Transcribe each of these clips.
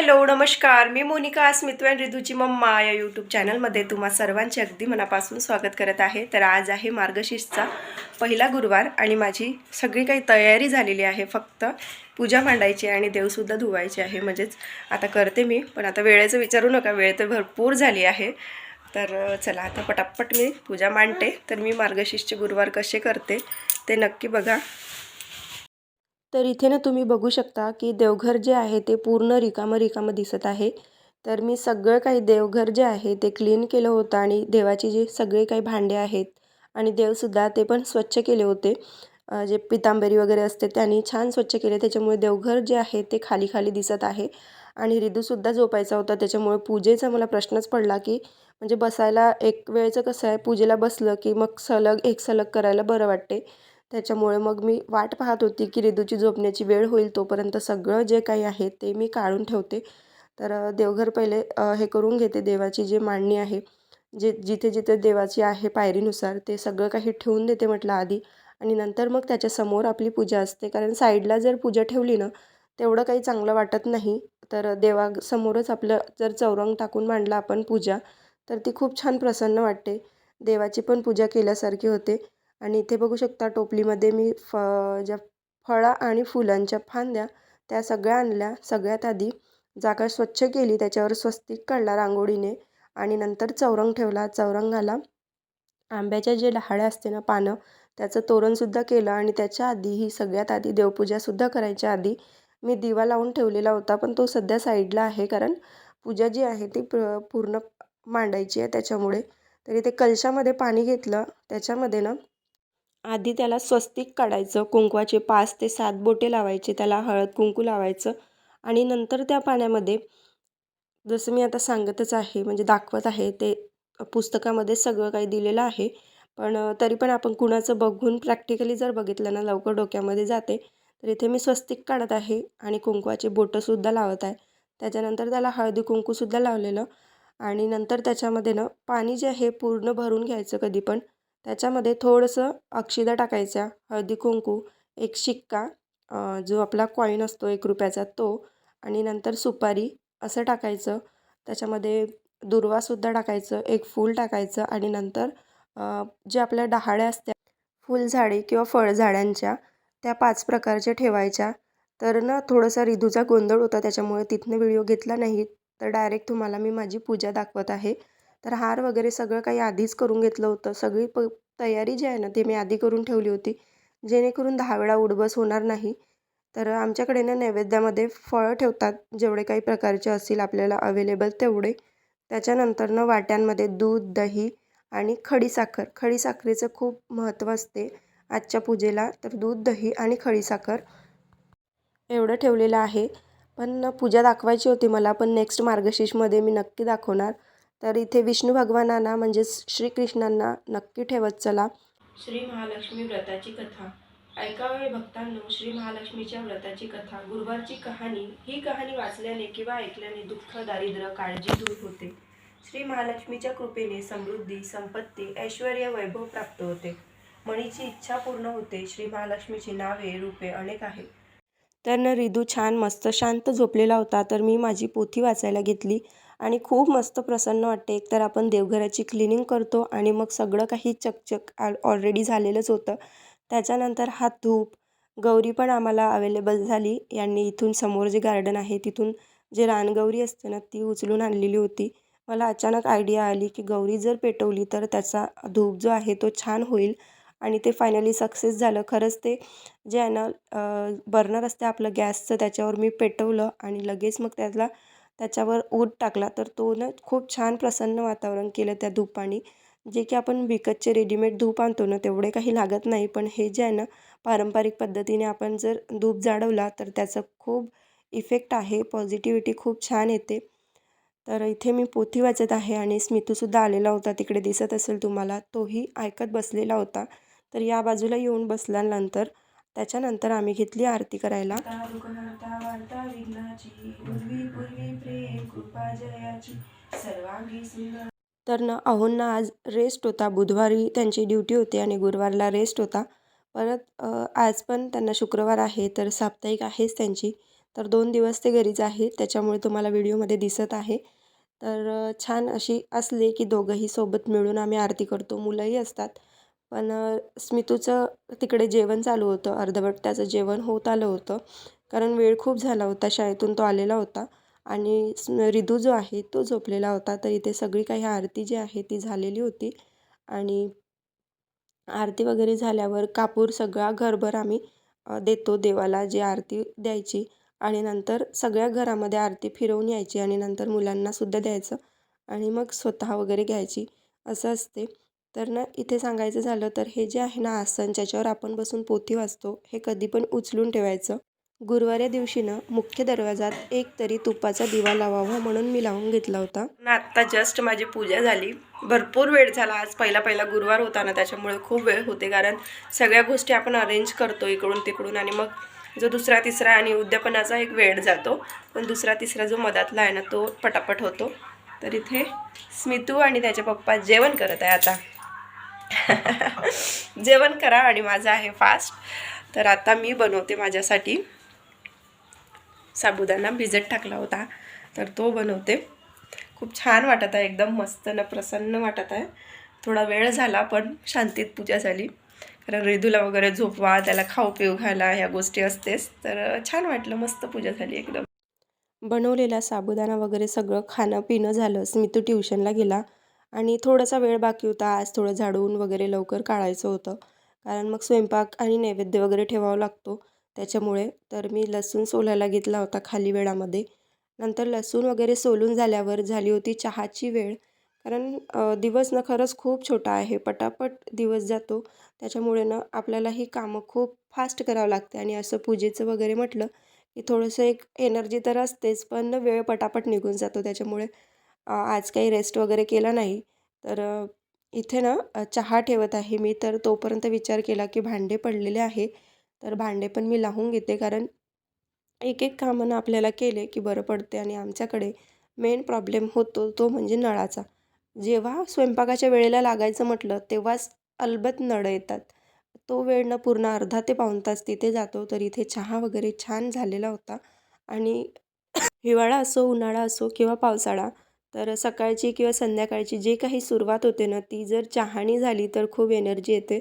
Hello नमस्कार. मी Monika Smit and रिधूची मम्मा या यूट्यूब चॅनलमध्ये तुम्हा सर्वांचे अगदी मनापासून स्वागत करत आहे. तर आज आहे मार्गशीर्षचा पहिला गुरुवार आणि माझी सगळी काही तयारी झालेली आहे. फक्त पूजा मांडायची आणि देवसुद्धा धुवायचे आहे. म्हणजेच आता करते मी पण आता वेळेचं विचारू नका. वेळ तर भरपूर झाली आहे. तर चला आता पटापट मी पूजा मांडते. तर मी मार्गशीर्षचे गुरुवार कसे करते ते नक्की बघा. तर इथे ना तुम्ही बघू शकता की देवघर जे आहे ते पूर्ण रिकामं रिकामं दिसत आहे. तर मी सगळं काही देवघर जे आहे ते क्लीन केलं होतं आणि देवाची जे सगळे काही भांडे आहेत आणि देवसुद्धा ते पण स्वच्छ केले होते. जे पितांबरी वगैरे असते त्यांनी छान स्वच्छ केले त्याच्यामुळे देवघर जे आहे ते खाली खाली दिसत आहे. आणि रिदूसुद्धा झोपायचा होता त्याच्यामुळे पूजेचा मला प्रश्नच पडला की म्हणजे बसायला एक वेळचं कसं आहे पूजेला बसलं की मग सलग एक सलग करायला बरं वाटते. त्याच्यामुळे मग मी वाट पाहत होती की रिदूची झोपण्याची वेळ होईल तोपर्यंत सगळं जे काही आहे ते मी काढून ठेवते. तर देवघर पहिले हे करून घेते देवाची जी मांडणी आहे जे जिथे जिथे देवाची आहे पायरीनुसार ते सगळं काही ठेवून देते म्हटलं आधी. आणि नंतर मग त्याच्यासमोर आपली पूजा असते. कारण साईडला जर पूजा ठेवली ना तेवढं काही चांगलं वाटत नाही. तर देवासमोरच आपलं जर चौरंग टाकून मांडला आपण पूजा तर ती खूप छान प्रसन्न वाटते. देवाची पण पूजा केल्यासारखी होते. आणि इथे बघू शकता टोपलीमध्ये मी फ ज्या फळं आणि फुलांच्या फांद्या त्या सगळ्या आणल्या. सगळ्यात आधी जागा स्वच्छ केली त्याच्यावर स्वस्तिक काढला रांगोळीने आणि नंतर चौरंग ठेवला. चौरंगाला आंब्याच्या जे डहाळ्या असते ना पानं त्याचं तोरणसुद्धा केलं आणि त्याच्या आधी ही सगळ्यात आधी देवपूजासुद्धा करायच्या आधी मी दिवा लावून ठेवलेला होता पण तो सध्या साईडला आहे कारण पूजा जी आहे ती प्र पूर्ण मांडायची आहे त्याच्यामुळे. तरी ते कलशामध्ये पाणी घेतलं. त्याच्यामध्ये ना आधी त्याला स्वस्तिक काढायचं कुंकवाचे पाच ते सात बोटे लावायचे त्याला हळद कुंकू लावायचं आणि नंतर त्या पाण्यामध्ये जसं मी आता सांगतच आहे म्हणजे दाखवत आहे ते पुस्तकामध्ये सगळं काही दिलेलं आहे. पण तरी पण आपण कुणाचं बघून प्रॅक्टिकली जर बघितलं ना लवकर डोक्यामध्ये जाते तर इथे मी स्वस्तिक काढत आहे आणि कुंकवाचे बोटंसुद्धा लावत आहे. त्याच्यानंतर त्याला हळदी कुंकूसुद्धा लावलेलं आणि नंतर त्याच्यामध्ये ना पाणी जे आहे पूर्ण भरून घ्यायचं कधी पण. त्याच्यामध्ये थोडंसं अक्षिदा टाकायच्या हळदी कुंकू एक शिक्का जो आपला कॉईन असतो एक रुपयाचा तो आणि नंतर सुपारी असं टाकायचं. त्याच्यामध्ये दुर्वासुद्धा टाकायचं एक फूल टाकायचं आणि नंतर जे आपल्या डहाळ्या असत्या फुलझाडे किंवा फळझाडांच्या त्या पाच प्रकारच्या ठेवायच्या. तर ना थोडासा रिधूचा गोंधळ होता त्याच्यामुळे तिथनं व्हिडिओ घेतला नाही तर डायरेक्ट तुम्हाला मी माझी पूजा दाखवत आहे. तर हार वगैरे सगळं काही आधीच करून घेतलं होतं. सगळी प तयारी जी आहे ना ती मी आधी करून ठेवली होती. जेणेकरून दहा वेळा उडबस होणार नाही. तर आमच्याकडे ना नैवेद्यामध्ये फळं ठेवतात. जेवढे काही प्रकारचे असतील आपल्याला अवेलेबल तेवढे. त्याच्यानंतर वाट्यांमध्ये दूध दही आणि खडीसाखर खडीसाखरेचं खूप महत्त्व असते आजच्या पूजेला. तर दूध दही आणि खडीसाखर एवढं ठेवलेलं आहे. पण पूजा दाखवायची होती मला. पण नेक्स्ट मार्गशीर्षमध्ये मी नक्की दाखवणार. तर इथे विष्णू भगवानांना म्हणजेच श्रीकृष्णांना नक्की ठेवत चला. श्री महालक्ष्मी व्रताची कथा. ऐकावे भक्तांनो श्री महालक्ष्मीच्या व्रताची कथा. गुरुवारची कहाणी ही कहाणी वाचल्याने किंवा ऐकल्याने दुःख दारिद्र्य काळजी दूर होते. श्री महालक्ष्मीच्या कृपेने समृद्धी संपत्ती ऐश्वर वैभव प्राप्त होते. मणीची इच्छा पूर्ण होते श्री महालक्ष्मीची नावे रूपे अनेक आहेत. तर न रिदू छान मस्त शांत झोपलेला होता तर मी माझी पोथी वाचायला घेतली. आणि खूप मस्त प्रसन्न वाटते. एकतर आपण देवघराची क्लिनिंग करतो आणि मग सगळं काही चकचक ऑलरेडी झालेलंच होतं. त्याच्यानंतर हा धूप गौरी पण आम्हाला अवेलेबल झाली. यांनी इथून समोर जे गार्डन आहे तिथून जे रानगौरी असते ना ती उचलून आणलेली होती. मला अचानक आयडिया आली की गौरी जर पेटवली तर त्याचा धूप जो आहे तो छान होईल आणि ते फायनली सक्सेस झालं. खरंच ते जे आहे ना बर्नर असते आपलं गॅसचं त्याच्यावर मी पेटवलं आणि लगेच मग त्याला त्याच्यावर ऊद टाकला तर तो ना खूप छान प्रसन्न वातावरण केलं त्या धूपाने. जे की आपण विकतचे रेडीमेड धूप आणतो ना तेवढे काही लागत नाही. पण हे जे आहे ना पारंपरिक पद्धतीने आपण जर धूप जाळवला तर त्याचं खूप इफेक्ट आहे. पॉझिटिव्हिटी खूप छान येते. तर इथे मी पोथी वाचत आहे आणि स्मितूसुद्धा आलेला होता तिकडे दिसत असेल तुम्हाला. तोही ऐकत बसलेला होता. तर या बाजूला येऊन बसल्यानंतर त्याच्यानंतर आम्ही घेतली आरती करायला. तर ना अहोंना आज रेस्ट होता. बुधवारी त्यांची ड्युटी होती आणि गुरुवारला रेस्ट होता. परत आज पण त्यांना शुक्रवार आहे तर साप्ताहिक आहेच त्यांची. तर दोन दिवस ते घरीच आहे. त्याच्यामुळे तुम्हाला व्हिडिओमध्ये दिसत आहे. तर छान अशी असले की दोघंही सोबत मिळून आम्ही आरती करतो. मुलंही असतात. पण स्मितूचं तिकडे जेवण चालू होतं. अर्धवट त्याचं जेवण होत आलं होतं. कारण वेळ खूप झाला होता. शाळेतून तो आलेला होता. आणि रिदू जो आहे तो झोपलेला होता. तर इथे सगळी काही आरती जी आहे ती झालेली होती. आणि आरती वगैरे झाल्यावर कापूर सगळा घरभर आम्ही देतो देवाला जी आरती द्यायची. आणि नंतर सगळ्या घरामध्ये आरती फिरवून यायची. आणि नंतर मुलांनासुद्धा द्यायचं. आणि मग स्वतः वगैरे घ्यायची. असं असते. तर ना इथे सांगायचं झालं तर हे जे आहे ना आसन ज्याच्यावर आपण बसून पोथी वाचतो हे कधी पण उचलून ठेवायचं. गुरुवार या दिवशी ना मुख्य दरवाजात एक तरी तुपाचा दिवा लावावा म्हणून मी लावून घेतला होता. ना आत्ता जस्ट माझी पूजा झाली. भरपूर वेळ झाला आज. पहिला पहिला गुरुवार होता ना त्याच्यामुळे खूप वेळ होते. कारण सगळ्या गोष्टी आपण अरेंज करतो इकडून तिकडून आणि मग जो दुसरा तिसरा आणि उद्यापनाचा एक वेळ जातो. पण दुसरा तिसरा जो मधातला आहे ना तो पटापट होतो. तर इथे स्मितू आणि त्याचे पप्पा जेवण करत आहे आता. जेवण करा आणि माझं आहे फास्ट तर आता मी बनवते माझ्यासाठी. साबुदाणा भिजत टाकला होता. तर तो बनवते. खूप छान वाटत आहे. एकदम मस्त न प्रसन्न वाटत आहे. थोडा वेळ झाला पण शांतीत पूजा झाली. कारण रिदूला वगैरे झोपवा त्याला खाऊ पिऊ घाला ह्या गोष्टी असतेच. तर छान वाटलं. मस्त पूजा झाली एकदम. बनवलेला साबुदाणा वगैरे सगळं खाणं पिणं मी तू ट्युशनला गेला. आणि थोडासा वेळ बाकी होता. आज थोडं झाडून वगैरे लवकर काढायचं होतं. कारण मग स्वयंपाक आणि नैवेद्य वगैरे ठेवावा लागतो. त्याच्यामुळे तर मी लसूण सोलायला घेतला होता खाली वेळामध्ये. नंतर लसूण वगैरे सोलून झाल्यावर झाली होती चहाची वेळ. कारण दिवस ना खरंच खूप छोटा आहे. पटापट दिवस जातो. त्याच्यामुळे ना आपल्याला ही कामं खूप फास्ट करावं लागते. आणि असं पूजेचं वगैरे म्हटलं की थोडंसं एक एनर्जी तर असतेच. पण वेळ पटापट निघून जातो. त्याच्यामुळे आज काही रेस्ट वगैरे केला नाही. तर इथे ना चहा ठेवत आहे मी. तर तोपर्यंत विचार केला की भांडे पडलेले आहे. तर भांडे पण मी लावून घेते. कारण एक एक कामं ना आपल्याला केले की बरं पडते आणि आमच्याकडे मेन प्रॉब्लेम होतो तो म्हणजे नळाचा. जेव्हा स्वयंपाकाच्या वेळेला लागायचं म्हटलं तेव्हाच अलबत नळ येतात. तो वेळ न पूर्ण अर्धा ते पाऊण तास तिथे जातो. तर इथे चहा वगैरे छान झालेला होता. आणि हिवाळा असो उन्हाळा असो किंवा पावसाळा तर सकाळची किंवा संध्याकाळची जी काही सुरुवात होते ना ती जर चहानी झाली तर खूप एनर्जी येते.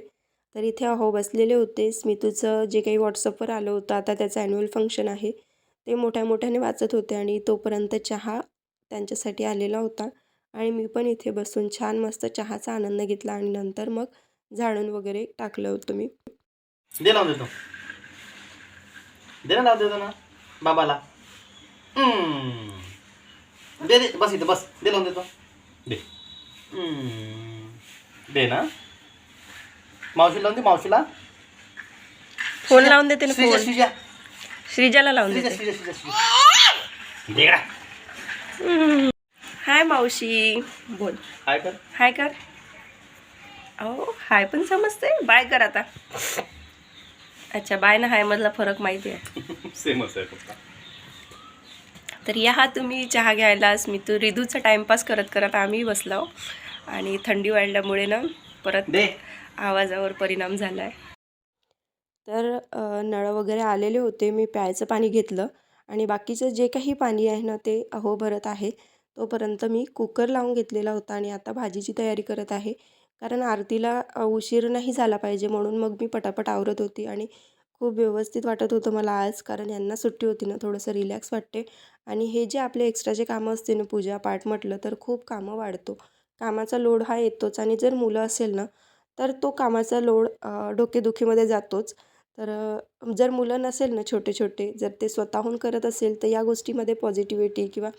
तर इथे अहो बसलेले होते. स्मितूचं जे काही व्हॉट्सअपवर आलं होतं आता त्याचं ॲन्युअल फंक्शन आहे. ते मोठ्या मोठ्याने वाचत होते आणि तोपर्यंत चहा त्यांच्यासाठी आलेला होता. आणि मी पण इथे बसून छान मस्त चहाचा आनंद घेतला आणि नंतर मग झाडून वगैरे टाकलं होतं मी. दे लावून देतो. दे लावून देतो ना. बाबाला. दे दे बस इथं बस. दे लावून देतो. दे. हम्म. दे ना. मावशी लावून दे मावशीला. फोन लावून देते ना श्रीजा फोन. श्रीजा. श्रीजाला लावून श्रीजा देते. श्रीजा श्रीजा श्रीजा. दे. हाय मावशी. बोल. काय कर. हाय कर. अहो हाय पण समजते बाय कर आता. अच्छा बाय ना हाय मधला फरक माहिती आहे सेमच आहे फक्त. तर या हा तुम्ही चहा घ्यायला स्मितू रिदूचा टाइमपास करत करत आम्ही बसलो. आणि थंडी वाढल्यामुळे ना परत आवाजावर परिणाम झाला आहे तर नळ वगैरे आलेले होते. मी प्यायचं पाणी घेतलं. आणि बाकीचं जे काही पाणी आहे ना ते अहो भरत आहे. तोपर्यंत मी कुकर लावून घेतलेला होता आणि आता भाजीची तयारी करत आहे. कारण आरतीला उशीर नाही झाला पाहिजे म्हणून मग मी पटापट आवरत होती. आणि खूप व्यवस्थित वाटत होतं मला आज कारण यांना सुट्टी होती ना थोडंसं रिलॅक्स वाटते. आणि हे जे आपले एक्स्ट्राचे कामं असते ना पूजा पाठ म्हटलं तर खूप कामं वाढतो. कामाचा लोड हा येतोच. आणि जर मुलं असेल ना तर तो कामाचा लोड डोकेदुखीमध्ये जातोच. तर जर मुलं नसेल ना छोटे छोटे जर ते स्वतःहून करत असेल तर या गोष्टीमध्ये पॉझिटिव्हिटी किंवा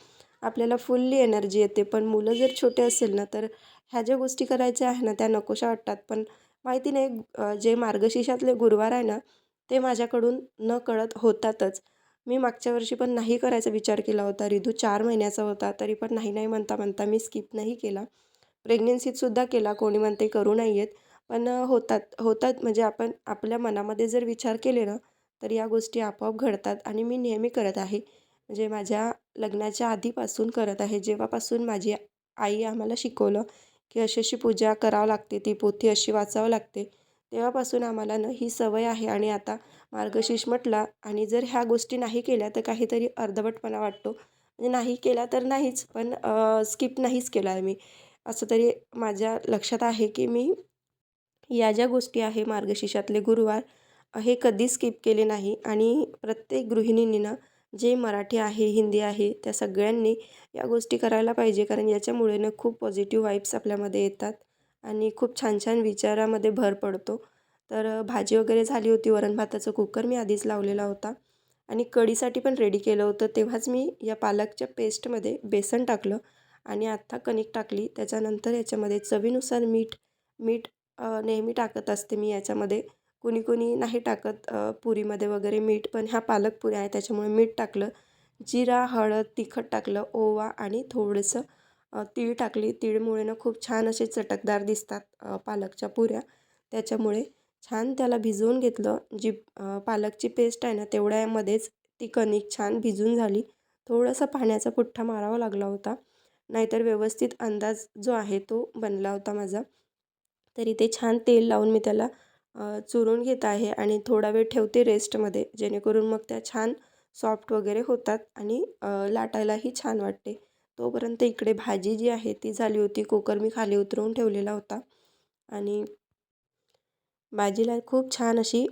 आपल्याला फुल्ली एनर्जी येते. पण मुलं जर छोटे असेल ना तर ह्या ज्या गोष्टी करायच्या आहे ना त्या नकोशा वाटतात. पण माहिती नाही जे मार्गशीर्षातले गुरुवार आहे ना ते माझ्याकडून न कळत होतातच. मी मागच्या वर्षी पण नाही करायचा विचार केला होता रिधू. चार महिन्याचा होता तरी पण नाही नाही म्हणता म्हणता मी स्किप नाही केला. प्रेग्नेन्सीतसुद्धा केला कोणी म्हणते करू नाही आहेत पण होतात होतात. म्हणजे आपण आपल्या मनामध्ये जर विचार केले ना तर या गोष्टी आपोआप घडतात आणि मी नेहमी करत आहे. म्हणजे माझ्या लग्नाच्या आधीपासून करत आहे. जेव्हापासून माझी आई आम्हाला शिकवलं की अशी अशी पूजा करावं लागते ती पोथी अशी वाचावं लागते तेव्हापासून आम्हाला ना ही सवय आहे आणि आता मार्गशीर्ष म्हटला आणि जर ह्या गोष्टी नाही केल्या तर काहीतरी अर्धवटपणा वाटतो. म्हणजे नाही केला तर नाहीच पण स्किप नाहीच केला आहे मी. असं तरी माझ्या लक्षात आहे की मी या ज्या गोष्टी आहे मार्गशीर्षातले गुरुवार हे कधीच स्किप केले नाही आणि प्रत्येक गृहिणींनी ना जे मराठी आहे हिंदी आहे त्या सगळ्यांनी या गोष्टी करायला पाहिजे. कारण याच्यामुळे ना खूप पॉझिटिव्ह वाईब्स आपल्यामध्ये येतात. आणि खूप छान छान विचारामध्ये भर पडतो. तर भाजी वगैरे झाली होती वरण भाताचं कुकर मी आधीच लावलेला होता. आणि कढीसाठी पण रेडी केलं होतं. तेव्हाच मी या पालकच्या पेस्टमध्ये बेसन टाकलं आणि आत्ता कणिक टाकली. त्याच्यानंतर याच्यामध्ये चवीनुसार मीठ मीठ नेहमी टाकत असते मी याच्यामध्ये. कुणी कुणी नाही टाकत पुरीमध्ये वगैरे मीठ पण ह्या पालक पुऱ्या आहे त्याच्यामुळे मीठ टाकलं. जिरा हळद तिखट टाकलं ओवा आणि थोडंसं तीळ टाकली. तीळमुळे ना खूप छान असे चटकदार दिसतात पालकच्या पुऱ्या. त्याच्यामुळे छान त्याला भिजवून घेतलं. जी पालकची पेस्ट आहे ना तेवढ्यामध्येच ती कणिक छान भिजून झाली. थोडासा पाण्याचा पुठ्ठा मारावा लागला होता. नाहीतर व्यवस्थित अंदाज जो आहे तो बनला होता माझा. तरी ते छान तेल लावून मी त्याला चुरून घेत आहे आणि थोडा वेळ ठेवते रेस्टमध्ये जेणेकरून मग त्या छान सॉफ्ट वगैरे होतात आणि लाटायलाही छान वाटते. तोपर्यंत इकडे भाजी जी आहे ती झाली होती. कुकर मी खाली उतरवून ठेवलेला होता. आणि भाजीला खूप छान अशी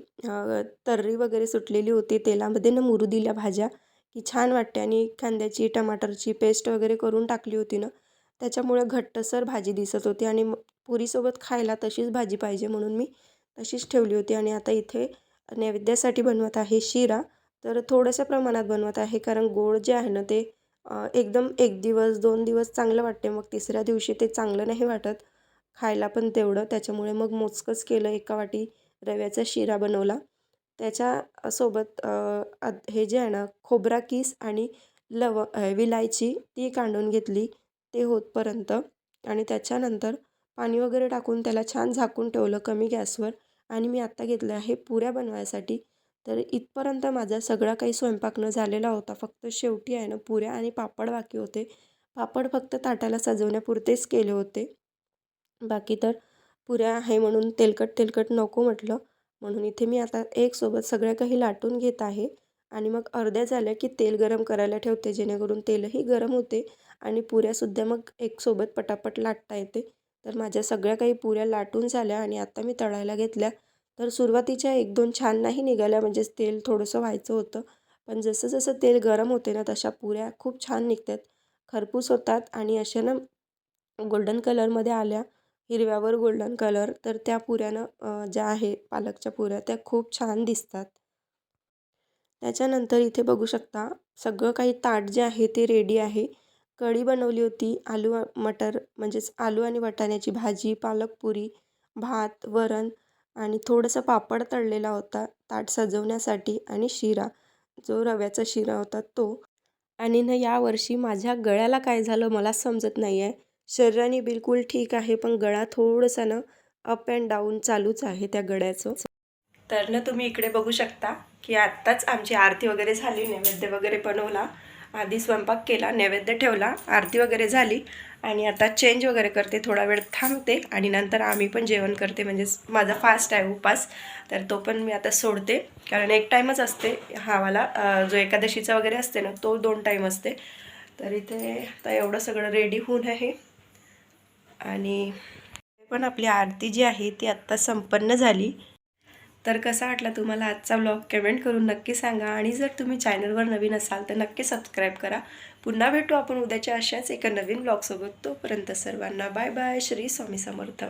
तर्री वगैरे सुटलेली होती. तेलामध्ये ना मुरू दिल्या भाज्या. की छान वाटते. आणि कांद्याची टमाटरची पेस्ट वगैरे करून टाकली होती ना. त्याच्यामुळे घट्टसर भाजी दिसत होती. आणि म- पुरीसोबत खायला तशीच भाजी पाहिजे म्हणून मी तशीच ठेवली होती. आणि आता इथे नैवेद्यासाठी बनवत आहे शिरा. तर थोड्याशा प्रमाणात बनवत आहे. कारण गोड जे आहे ना ते एकदम एक दिवस दोन दिवस चांगलं वाटते मग तिसऱ्या दिवशी ते चांगलं नाही वाटत. खायला पण तेवढं. त्याच्यामुळे मग मोजकंच केलं. एका वाटी रव्याचा शिरा बनवला. त्याच्या सोबत हे जे आहे ना खोबरा किस आणि लव विलायची ती काढून घेतली. ते होतपर्यंत आणि त्याच्यानंतर पाणी वगैरे टाकून त्याला छान झाकून ठेवलं कमी गॅसवर. आणि मी आत्ता घेतलं आहे पुऱ्या बनवायसाठी. तर इथपर्यंत माझा सगळा काही स्वयंपाकनं झालेला होता. फक्त शेवटी आहे ना पुऱ्या आणि पापड बाकी होते. पापड फक्त ताटाला सजवण्यापुरतेच केले होते. बाकी तर पुऱ्या आहे म्हणून तेलकट तेलकट नको म्हटलं. म्हणून इथे मी आता एक सोबत सगळ्या काही लाटून घेत आहे. आणि मग अर्ध्या झाल्या की तेल गरम करायला ठेवते. जेणेकरून तेलही गरम होते आणि पुऱ्यासुद्धा मग एकसोबत पटापट लाटता येते. तर माझ्या सगळ्या काही पुऱ्या लाटून झाल्या आणि आता मी तळायला घेतल्या. तर सुरुवातीच्या एक दोन छान नाही निघाल्या म्हणजेच तेल थोडंसं व्हायचं होतं. पण जसं जसं तेल गरम होते ना तशा पुऱ्या खूप छान निघतात. खरपूस होतात आणि अशा ना गोल्डन कलरमध्ये आल्या हिरव्यावर गोल्डन कलर तर त्या पुऱ्यानं ज्या आहे पालकच्या पुऱ्या त्या खूप छान दिसतात. त्याच्यानंतर इथे बघू शकता सगळं काही ताट जे आहे ते रेडी आहे. कढी बनवली होती आलू मटर म्हणजेच आलू आणि वाटाण्याची भाजी पालक पुरी भात वरण आणि थोडंसं पापड तळलेला होता. ताट सजवण्यासाठी आणि शिरा जो रव्याचा शिरा होता तो. आणि ना यावर्षी माझ्या गळ्याला काय झालं मला समजत नाही आहे शरीराने बिलकुल ठीक आहे पण गळा थोडंसं ना अप अँड डाऊन चालूच आहे त्या गळ्याचं. तर ना तुम्ही इकडे बघू शकता की आत्ताच आमची आरती वगैरे झाली नैवेद्य वगैरे बनवला. आधी स्वयंपाक केला नैवेद्य ठेवला आरती वगैरे झाली. आणि आता चेंज वगैरे करते थोडा वेळ थांबते आणि नंतर आम्ही पण जेवण करते. म्हणजेच माझा फास्ट आहे उपास तर तो पण मी आता सोडते. कारण एक टाईमच असते हावाला जो एकादशीचा वगैरे असते ना तो दोन टाईम असते. तर इथे आता एवढं सगळं रेडी होऊन आहे. आणि पण आपली आरती जी आहे ती आत्ता संपन्न झाली. तर कसा वाटला तुम्हाला आजचा ब्लॉग कमेंट करून नक्की सांगा. आणि जर तुम्ही चॅनलवर नवीन असाल तर नक्की सबस्क्राईब करा. पुन्हा भेटू आपण उद्याच्या अशाच एका नवीन ब्लॉगसोबत तोपर्यंत सर्वांना बाय बाय श्री स्वामी समर्थ.